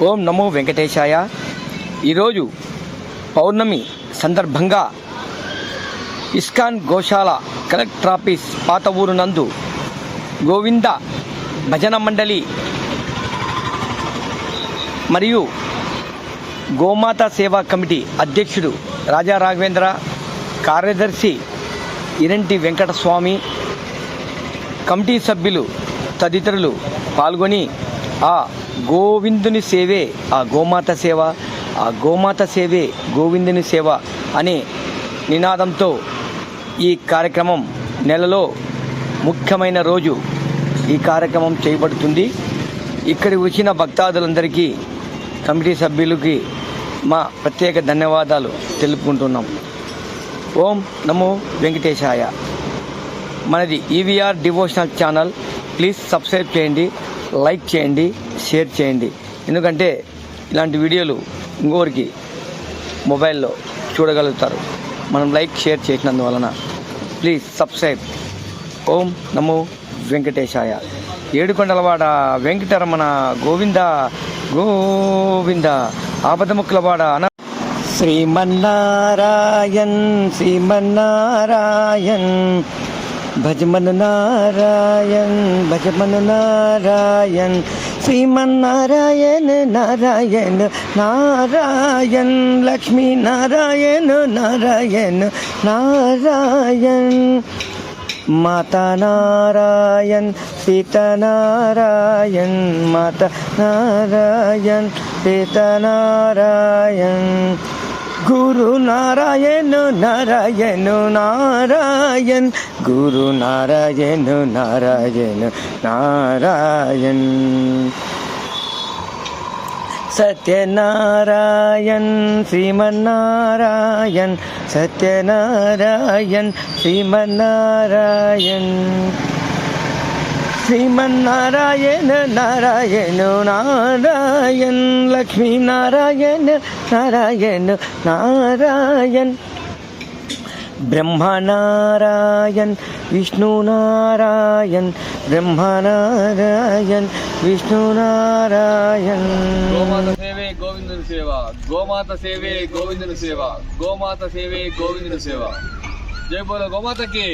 ఓం నమో వెంకటేశాయ. ఈరోజు పౌర్ణమి సందర్భంగా ఇస్కాన్ గోశాల కలెక్టర్ ఆఫీస్ పాత ఊరు నందు గోవింద భజన మండలి మరియు గోమాత సేవా కమిటీ అధ్యక్షుడు రాజా రాఘవేంద్ర కార్యదర్శి ఇరంటి వెంకటస్వామి కమిటీ సభ్యులు తదితరులు పాల్గొని ఆ గోవిందుని సేవే ఆ గోమాత సేవ ఆ గోమాత సేవే గోవిందుని సేవ అనే నినాదంతో ఈ కార్యక్రమం నెలలో ముఖ్యమైన రోజు ఈ కార్యక్రమం చేయబడుతుంది. ఇక్కడికి వచ్చిన భక్తాదులందరికీ కమిటీ సభ్యులకి మా ప్రత్యేక ధన్యవాదాలు తెలుపుకుంటున్నాం. ఓం నమో వెంకటేశాయ. మనది EVR devotional channel please subscribe చేయండి. లైక్ చేయండి షేర్ చేయండి. ఎందుకంటే ఇలాంటి వీడియోలు ఇంకోరికి మొబైల్లో చూడగలుగుతారు. మనం లైక్ షేర్ చేసినందువలన. Please subscribe. ఓం నమో వెంకటేశాయ. ఏడుకొండలవాడ వెంకటరమణ గోవింద గోవింద. ఆపదముక్కులవాడ అన శ్రీమన్నారాయణ్ శ్రీమన్నారాయణ్. భజమను నారాయణ్ భజమను నారాయణ్. శ్రీమన్నారాయణ నారాయణ నారాయణ్. లక్ష్మీ నారాయణ నారాయణ నారాయణ్. మాతా నారాయణ్ సీత నారాయణ్. మాత నారాయణ్ సీత నారాయణ్. గురు నారాయణ నారాయణ నారాయణ్ గురు నారాయణ నారాయణ నారాయణ్ సత్యనారాయణ్ శ్రీమన్నారాయణ్ సత్యనారాయణ్ శ్రీమన్నారాయణ్ శ్రీమన్నారాయణ నారాయణ నారాయణ్ లక్ష్మీ నారాయణ నారాయణ నారాయణ్ బ్రహ్మనారాయణ్ విష్ణునారాయణ్ బ్రహ్మనారాయణ్ విష్ణునారాయణ్ గోమాత సేవే గోవిందుని సేవ గోమాత సేవే గోవిందుని సేవ గోమాత సేవే గోవిందుని సేవ జై బోలో గోమాతకి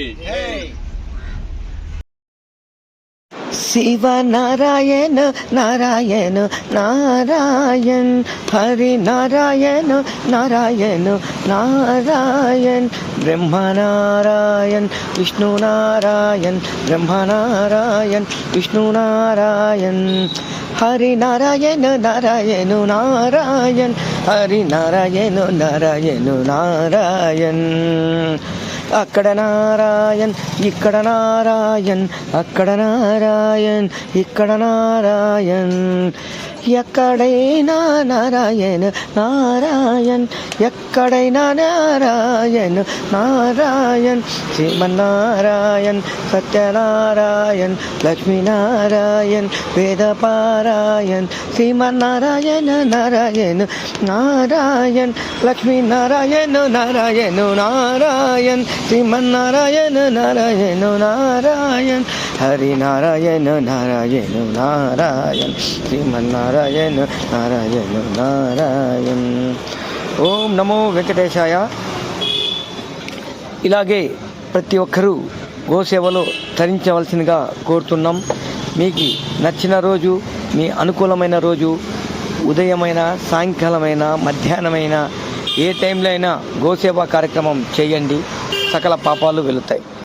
శివ నారాయణ నారాయణ నారాయణ్ హరి నారాయణ నారాయణ నారాయణ్ బ్రహ్మ నారాయణ్ విష్ణు నారాయణ్ బ్రహ్మ నారాయణ్ విష్ణు నారాయణ్ హరి నారాయణ నారాయణ నారాయణ్ హరి నారాయణ నారాయణ నారాయణ్ అక్కడ నారాయణ్ ఇక్కడ నారాయణ్ అక్కడ నారాయణ్ ఇక్కడ నారాయణ్ ఎక్కడైనా నారాయణ నారాయణ్ ఎక్కడైనా నారాయణ్ నారాయణ్ శ్రీమన్నారాయణ్ సత్యనారాయణ్ లక్ష్మీనారాయణ్ వేదపారాయణ్ శ్రీమన్నారాయణ నారాయణ నారాయణ్ లక్ష్మీనారాయణ నారాయణ నారాయణ్ శ్రీమన్నారాయణ నారాయణ నారాయణ్ హరి నారాయణ నారాయణ నారాయణ్ శ్రీమన్నారాయణ నారాయణ నారాయణ్ ఓం నమో వెంకటేశాయ ఇలాగే ప్రతి ఒక్కరూ గోసేవలో తరించవలసిందిగా కోరుతున్నాం. మీకు నచ్చిన రోజు మీ అనుకూలమైన రోజు ఉదయమైన సాయంకాలమైన మధ్యాహ్నమైన ఏ టైంలో అయినా గోసేవ కార్యక్రమం చేయండి. సకల పాపాలు వెళుతాయి.